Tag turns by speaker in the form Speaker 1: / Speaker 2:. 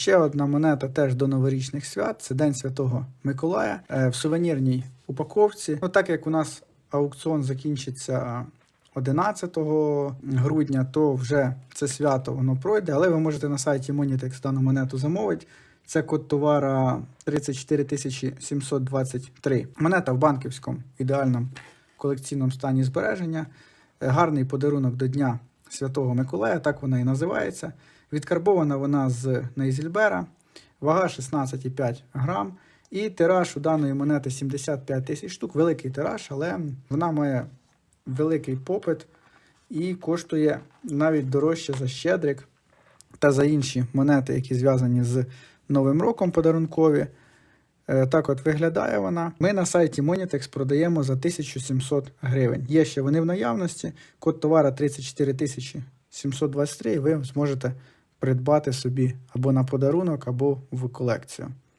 Speaker 1: Ще одна монета теж до новорічних свят. Це День Святого Миколая е, в сувенірній упаковці. Ну, так як у нас аукціон закінчиться 11 грудня, то вже це свято воно пройде, але ви можете на сайті Monitex дану монету замовити. Це код товара 34723. Монета в банківському ідеальному колекційному стані збереження. Е, Гарний подарунок до Дня Святого Миколая, так вона і називається. Відкарбована вона з Нейзільбера, вага 16,5 грам. І тираж у даної монети 75 тисяч штук. Великий тираж, але вона має великий попит і коштує навіть дорожче за щедрик та за інші монети, які зв'язані з Новим роком подарункові. Е, Так от виглядає вона. Ми на сайті Monitex продаємо за 1700 гривень. Є ще вони в наявності. Код товара 34723, і ви зможете придбати собі або на подарунок, або в колекцію.